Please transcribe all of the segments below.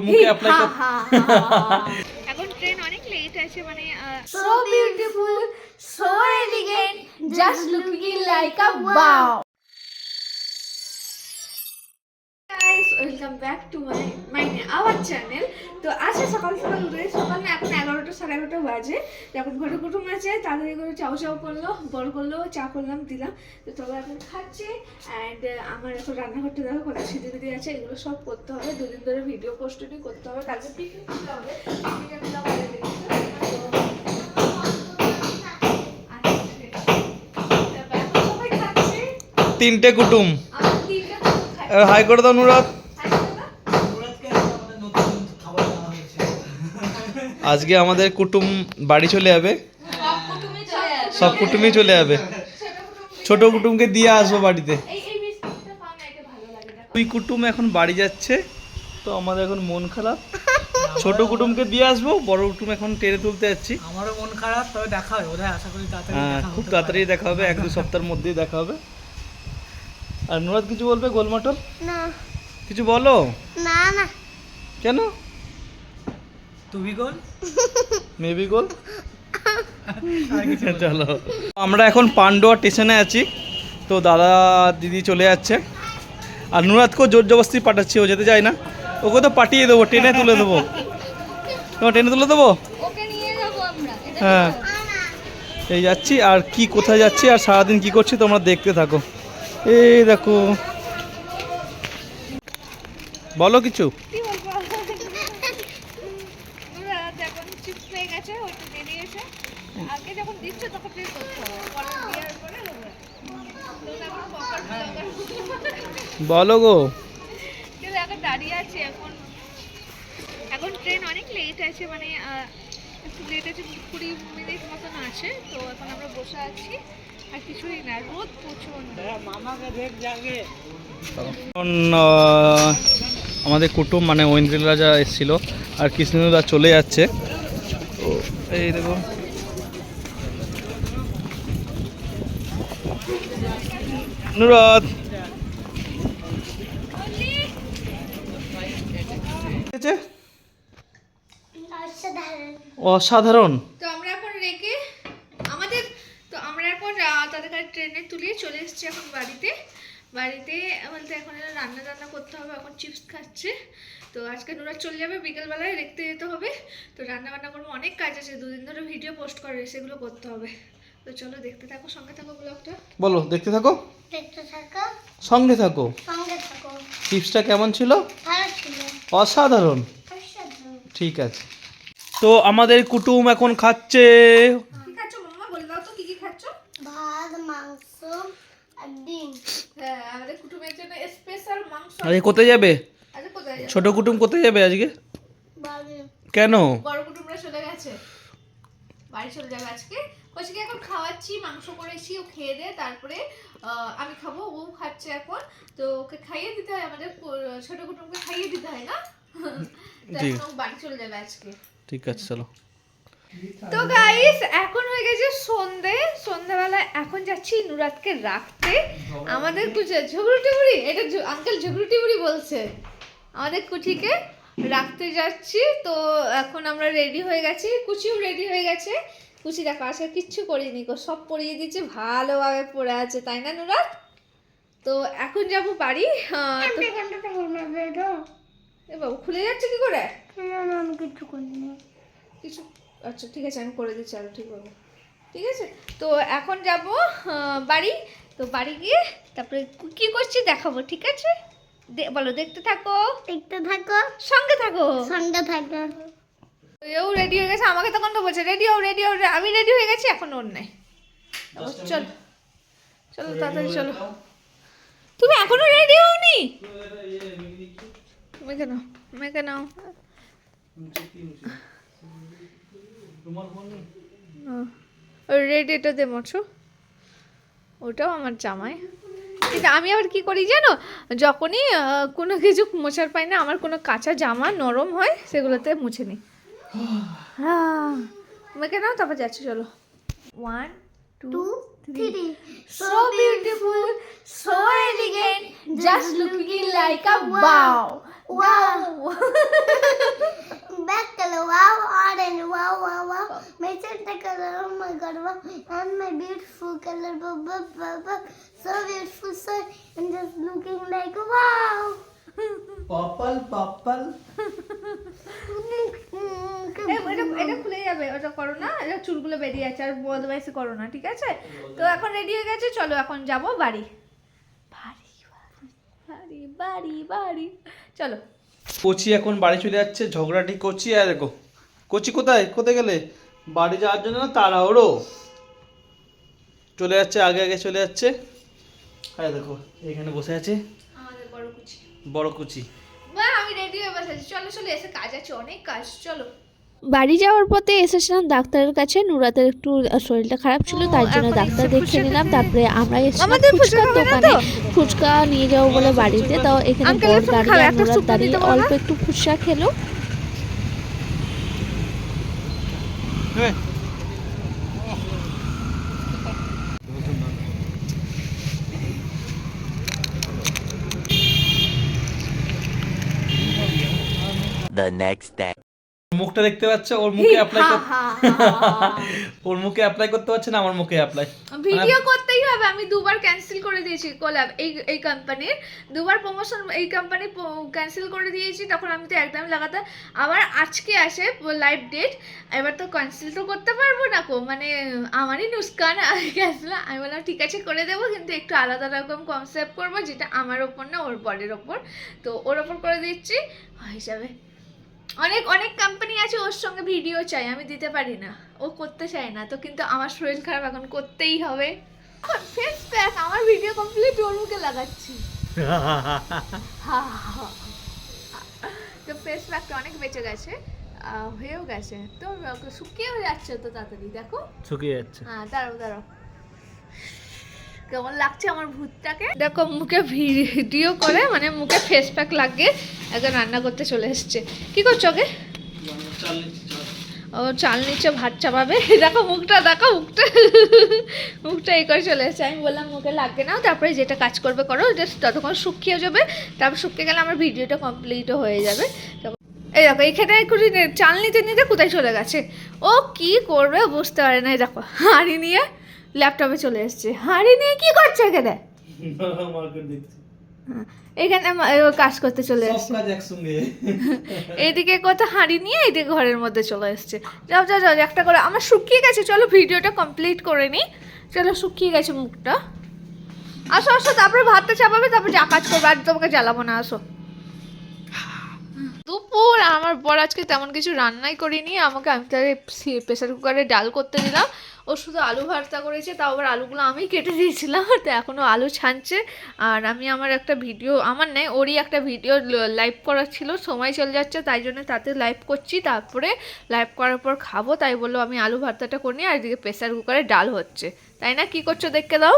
মুখে অ্যাপ্লাই এখন ট্রেন অনেক লেট আছে মানে ah, So beautiful, so elegant, just looking like a guys welcome back to my my our channel তো আজকে সকাল সকাল উঠে সকাল না এখন এগারোটা সাড়ে এগারোটা বাজে। যখন ঘরে কুটুম আছে তাড়াতাড়ি করে চাউ চাউ করল বড় করল চা করলাম দিলাম। তো তবে এখন খাচ্ছে। অ্যান্ড আমার এখন রান্নাঘরটা দেখো কত সিঁড়ি দিদি আছে এগুলো সব করতে হবে। দুদিন ধরে ভিডিও পোস্টনি করতে হবে। কালকে পিকনিক দিতে হবে। আচ্ছা, সবাই তিনটে কুটুম আমার তিনটে কুটুম খাচ্ছে হাই করে দাও নুরাত আজকে আমাদের কুটুম বাড়ি চলে যাবে। সব কুটুমই চলে যাবে। ছোট কুটুমকে দিয়ে আসব বাড়িতে। দুই কুটুম এখন বাড়ি যাচ্ছে তো আমাদের এখন মন খারাপ। ছোট কুটুমকে দিয়ে আসব বড় কুটুম এখন টেনে তুলতে যাচ্ছি। আমারও মন খারাপ তবে দেখা হবে। বোধহয় আশা করি তাড়াতাড়ি হ্যাঁ খুব তাড়াতাড়ি দেখা হবে এক দু সপ্তাহের মধ্যেই দেখা হবে। আর নুরাত কিছু বলবে গোলমাটল না। কিছু বলো? না না। কেন? তুমি গোল? মেবি গোল? চলো। আমরা এখন পান্ডুয়া স্টেশনে আছি। তো দাদা দিদি চলে যাচ্ছে। আর নুরাতকেও জোর জবস্তি পাঠাচ্ছি ও যেতে চায় না। ওকে তো পাঠিয়ে দেবো ট্রেনে তুলে দেবো। তোমার ট্রেনে তুলে দেবো? ওকে নিয়ে যাব আমরা। হ্যাঁ। এই যাচ্ছি আর কি কোথায় যাচ্ছি আর সারাদিন কি করছি তোমরা দেখতে থাকো। এই দেখো। বলো কিছু। বলো গো। এখন দাঁড়িয়ে আছি এখন এখন ট্রেন অনেক লেট আছে মানে একটু লেট আছে কুড়ি মিনিট মতন আছে তো এখন আমরা বসে আছি আর কিছুই না রোদ প্রচণ্ড মামাকে দেখ যাবে এখন আহ, আমাদের কুটুম মানে ঐন্দ্রিল রাজা এসেছিল আর কৃষ্ণদা চলে যাচ্ছে। তো এই দেখো নুরত অসাধারণ অসাধারণ তো আমরা এখন রেখে আমাদের তো আমরা এখন আহ, তাদের কাছে ট্রেনে তুলে চলে এসেছি এখন বাড়িতে। বাড়িতে বলতে এখন এরা রান্না টান্না করতে হবে এখন চিপস খাচ্ছে। তো আজকে নুরা চলে যাবে বিকেলবেলায় দেখতে যেতে হবে। তো রান্না বান্না করব অনেক কাজ আছে দুদিন ধরে ভিডিও পোস্ট করে সেগুলো করতে হবে। তো চলো দেখতে থাকো সঙ্গে থাকো ব্লগটা। বলো দেখতে থাকো? দেখতে থাকো। সঙ্গে থাকো? সঙ্গে থাকো। টিপসটা কেমন ছিল? ভালো ছিল। অসাধারণ। অসাধারণ। ঠিক আছে। তো আমাদের কুটুম এখন খাচ্ছে কি খাচ্ছ মামা বলে দাও তো কি কি খাচ্ছ ভাত মাংস আর ডিম হ্যাঁ আমাদের কুটুমের জন্য স্পেশাল মাংস আজকে কোথায় যাবে? কোথায় যাবে? ছোট কুটুম কোথায় যাবে আজকে? বাড়ি। কেন? বড় কুটুমরা চলে গেছে। বাড়ি চলে যাবে আজকে। কৌশিকে এখন খাওয়াচ্ছি মাংস করেছি ও খেয়ে দে তারপরে আহ, আমি খাব ও খাচ্ছে এখন। তো ওকে খাইয়ে দিতে হয় আমাদের ছোট কুটুমকে খাইয়ে দিতে হয় না? তো এখন বাড়ি চলে যাবে আজকে। ঠিক আছে চলো। তো গাইস এখন হয়ে গেছে সন্ধে। সন্ধ্যাবেলা এখন যাচ্ছি নুরাতকে রাখতে। আমাদের কুচে ঝগড়ু টিবুড়ি এটা আঙ্কেল ঝগড়ু টিবুড়ি বলছে। আমাদের কুচিকে রাখতে যাচ্ছি। তো এখন আমরা রেডি হয়ে গেছি। কুচিও রেডি হয়ে গেছে। কুচি দেখো আজকে কিচ্ছু করিনি গো। সব পরিয়ে দিচ্ছে ভালোভাবে পড়ে আছে তাই না নুরাত তো এখন যাব বাড়ি। এ বাবু খুলে যাচ্ছে কি করে? না না আমি কিছু করিনি। কিছু আচ্ছা ঠিক আছে আমি করে দিচ্ছি আরও ঠিক হবে। ঠিক আছে? তো এখন যাব বাড়ি। তো বাড়ি গিয়ে তারপরে কি করছি দেখাবো ঠিক আছে? দে- বলো দেখতে থাকো। দেখতে থাকো। সঙ্গে থাকো। সঙ্গে থাকো। এও রেডি হয়ে গেছে আমাকে তখন তো বলছে রেডি হও রেডি হও আমি রেডি হয়ে গেছি এখন ওর নাই। চল চলো তাড়াতাড়ি চলো। তুমি এখনও রেডি হওনি? মেখে নাও মেখে নাও রেড এটা দে মোছো। ওটাও আমার জামাই। কিন্তু আমি আবার কি করি জানো? যখনই কোনো কিছু মোছার পাই না আমার কোনো কাঁচা জামা নরম হয় সেগুলোতে মুছে নিই। হ্যাঁ মেখে নাও তারপর যাচ্ছি চলো। One two two three. So beautiful, so elegant, just looking like a wow. Color, wow, orange, wow, wow, wow. My center color, oh my god, wow. And my beautiful color, wow, wow, wow, wow. So beautiful, so, and just looking like wow. পাপাল এ, এটা খুলে যাবে ওটা করো না এটা চুলগুলো বেরিয়ে আছে আর বদমাইশি করো না ঠিক আছে তো এখন রেডি হয়ে গেছে চলো এখন যাব বাড়ি বাড়ি বাড়ি বাড়ি বাড়ি চলো কচি এখন বাড়ি চলে যাচ্ছে ঝগড়াটি করছি আর দেখো কচি কোথায়? কোথায় গেলে? বাড়ি যাওয়ার জন্য না তাড়াহুড়ো? চলে যাচ্ছে আগে আগে চলে যাচ্ছে। হ্যাঁ দেখো এখানে বসে আছে। বড় কুচি। বড় কুচি। আমি রেডি হয়ে বসে আছি। চলো চলো এসে কাজ আছে অনেক কাজ। চলো। বাড়ি যাওয়ার পথে এসেছিলাম ডাক্তারের কাছে। নুরাতের একটু শরীরটা খারাপ ছিল তার জন্য ডাক্তার দেখিয়ে নিলাম। তারপরে আমরা এসেছিলাম ফুচকা ফুচকার দোকানে। ফুচকা নিয়ে যাব বলে বাড়িতে। তাও এখানে এসব দাঁড়িয়ে খাবে, আর একটা নুরাত দাঁড়িয়ে দিতে বলো। না? অল্প একটু ফুচকা খেলো। The next day. মুখটা দেখতে পাচ্ছ? ওর মুখে অ্যাপ্লাই ওর মুখে অ্যাপ্লাই করতে পারছে না আমার মুখে অ্যাপ্লাই ভিডিও করতেই হবে আমি দুবার ক্যান্সেল করে দিয়েছি কোলাব এই এই কোম্পানির দুবার প্রমোশন এই কোম্পানি ক্যান্সেল করে দিয়েছি তখন আমি তো একদমই লাগাতে আবার আজকে আসে লাইভ ডেট এবার তো ক্যান্সেল তো করতে পারব না কো মানে আমারই নুস্কান ক্যান্সেল আমি বললাম ঠিক আছে করে দেবো কিন্তু একটু আলাদা রকম কনসেপ্ট করব যেটা আমার ওপর না ওর বডির ওপর। তো ওর ওপর করে দিচ্ছি হিসাবে। অনেক অনেক কোম্পানি আছে ওর সঙ্গে ভিডিও চাই আমি দিতে পারি না। ও করতে চায় না তো কিন্তু আমার শরীর খারাপ এখন করতেই হবে। ফেস প্যাক আমার ভিডিও কমপ্লিট ওর মুখে লাগাচ্ছি। তো ফেস প্যাকটা অনেক বেঁচে গেছে হয়েও গেছে। তো শুকিয়েও যাচ্ছে তো তাড়াতাড়ি দেখো। শুকিয়ে যাচ্ছে। হ্যাঁ দাঁড়াও দাঁড়াও। কেমন লাগছে আমার ভূতটাকে? দেখো, মুখে ভিডিও করে মানে মুখে ফেস প্যাক লাগিয়ে একজন রান্না করতে চলে এসছে। কি করছ ওকে ও, চাল নিচে ভাত চাপাবে। দেখো, মুখটা দেখো, মুখটা। মুখটা এই করে চলে এসেছে। আমি বললাম, মুখে লাগবে না তারপরে যেটা কাজ করবে করো জাস্ট ততক্ষণ শুকিয়ে যাবে। তারপর শুকিয়ে গেলে আমার ভিডিওটা কমপ্লিটও হয়ে যাবে। এই দেখো, এখানে একটু চাল নিতে নিতে কোথায় চলে গেছে? ও কি করবে বুঝতে পারে না, এই দেখো, হাঁড়ি নিয়ে ল্যাপটপে চলে এসছে। হাঁড়ি নিয়ে কি করছে এখানে? হ্যাঁ, এখানে কাজ করতে চলে এসছে। এইদিকে কত হাঁড়ি নিয়ে এইদিকে ঘরের মধ্যে চলে এসছে। যাও যাও যাও একটা করে আমার শুকিয়ে গেছে। চলো ভিডিওটা কমপ্লিট করে নিই চলো শুকিয়ে গেছে মুখটা। আসো আসো তারপরে ভাতটা চাপাবে তারপরে যা কাজ করবে। আর তোমাকে জ্বালাবো না আসো। দুপুর আমার বর আজকে তেমন কিছু রান্নাই করিনি। আমাকে আমি তাহলে প্রেসার কুকারে ডাল করতে দিলাম। ও শুধু আলু ভর্তা করেছে তাও আবার আলুগুলো আমি কেটে দিয়েছিলাম। তো এখনও আলু ছানছে। আর আমি আমার একটা ভিডিও আমার নেই ওরই একটা ভিডিও লাইভ করার ছিল। সময় চলে যাচ্ছে তাই জন্য তাতে লাইভ করছি। তারপরে লাইভ করার পর খাব তাই বলল আমি আলু ভর্তাটা করি আর এদিকে প্রেসার কুকারে ডাল হচ্ছে। তাই না? কি করছ দেখতে দাও।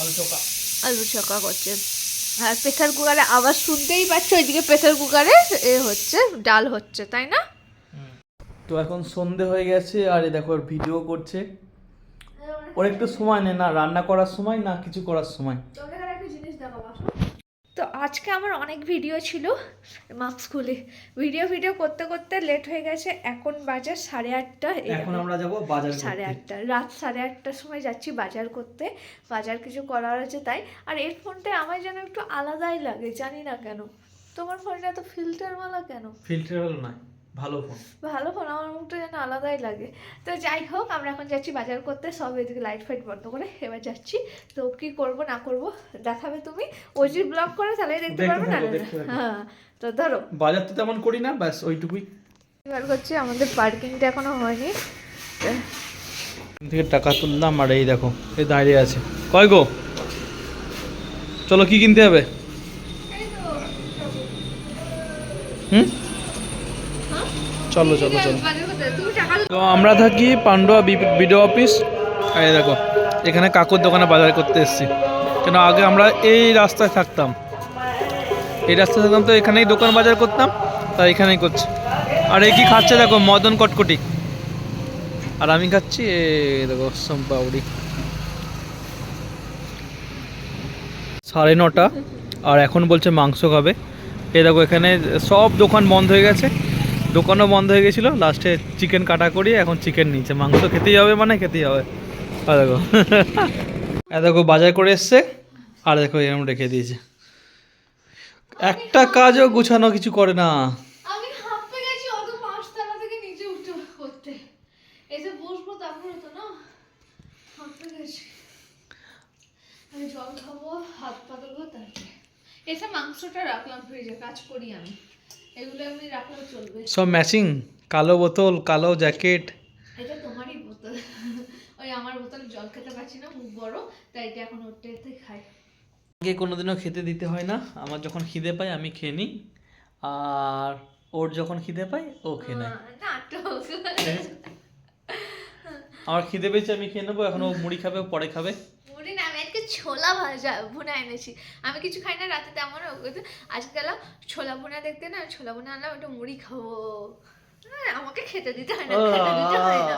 আলু চোখা। আলু চকা করছে। আর প্রেসার কুকারে আওয়াজ শুনতেই পাচ্ছ, ওইদিকে প্রেসার কুকারে এ হচ্ছে, ডাল হচ্ছে, তাই না? তো এখন সন্ধে হয়ে গেছে, আর এ দেখো ভিডিও করছে। ওর একটু সময় নেই না, রান্না করার সময় না কিছু করার সময়? তো আজকে আমার অনেক ভিডিও ছিল মাস্ক খুলে ভিডিও ভিডিও করতে করতে লেট হয়ে গেছে এখন বাজার সাড়ে আটটা এখন আমরা যাব বাজার সাড়ে আটটা রাত সাড়ে আটটার সময় যাচ্ছি বাজার করতে। বাজার কিছু করার আছে তাই। আর এর ফোনটা আমার যেন একটু আলাদাই লাগে জানি না কেন। তোমার ফোনটা এত ফিল্টার বলা কেন? ফিল্টার হলো না ভালো ফোন ভালো ফোন আমার মুখটা যেন আলাদাই লাগে। তো যাই হোক আমরা এখন যাচ্ছি বাজার করতে। সব এদিকে লাইট ফাইট বন্ধ করে এবার যাচ্ছি। তো কি করব না করব দেখাবে তুমি। ওই যদি ব্লগ করে তাহলে দেখতে পারবে না। হ্যাঁ তো ধরো। বাজার তো তেমন করি না ব্যাস ওইটুকুই। এবার করছি আমাদের পার্কিংটা এখনও হয়নি। থেকে টাকা তুললাম আর এই দেখো এই দাঁড়িয়ে আছে। কয় গো? চলো কি কিনতে হবে? হুম? চলো চলো চলো। তো আমরা থাকি পান্ডুয়া বিডিও অফিস। এই দেখো, এখানে কাকুর দোকানে বাজার করতে এসেছি। কেন, আগে আমরা এই রাস্তায় থাকতাম। এই রাস্তায় থাকতাম তো এখানেই দোকান বাজার করতাম, তাই এখানেই করছি। আর এই কি খাচ্ছে দেখো, মদন কটকটি। আর আমি খাচ্ছি এ দেখো সোমপাউড়ি সাড়ে নটা, আর এখন বলছে মাংস খাবে। এ দেখো, এখানে সব দোকান বন্ধ হয়ে গেছে। দোকানও বন্ধ হয়ে গেছিল লাস্টে চিকেন কাটা করিয়ে এখন চিকেন নিচ্ছে। মাংস খেতেই হবে মানে খেতেই হবে। আর দেখো দেখো বাজার করে এসছে, আর দেখো এরকম রেখে দিয়েছে। একটা কাজও গুছানো কিছু করে না। এসে মাংসটা রাখলাম ফ্রিজে কাজ করি আমি। এগুলো এমনি রাখলেও চলবে। সব ম্যাচিং কালো বোতল কালো জ্যাকেট এটা তোমারই বোতল। ওই আমার বোতল জল খেতে পারছি না মুখ বড় তাই এটা এখন ওটাতে খাই। আগে কোনোদিনও খেতে দিতে হয় না। আমার যখন খিদে পায় আমি খেয়ে নিই। আর ওর যখন খিদে পায় ও খেয়ে নেয়। আমার খিদে পেয়েছে আমি খেয়ে নেব। এখন ও মুড়ি খাবে ও পরে খাবে। ছোলা ভাজা ভুনা এনেছি। আমি কিছু খাই না রাতে তেমন আজকে গেলাম ছোলা ভুনা দেখতে না ছোলা ভুনা আনলাম একটু মুড়ি খাব। আমাকে খেতে দিতে হয় না খেতে দিতে হয় না।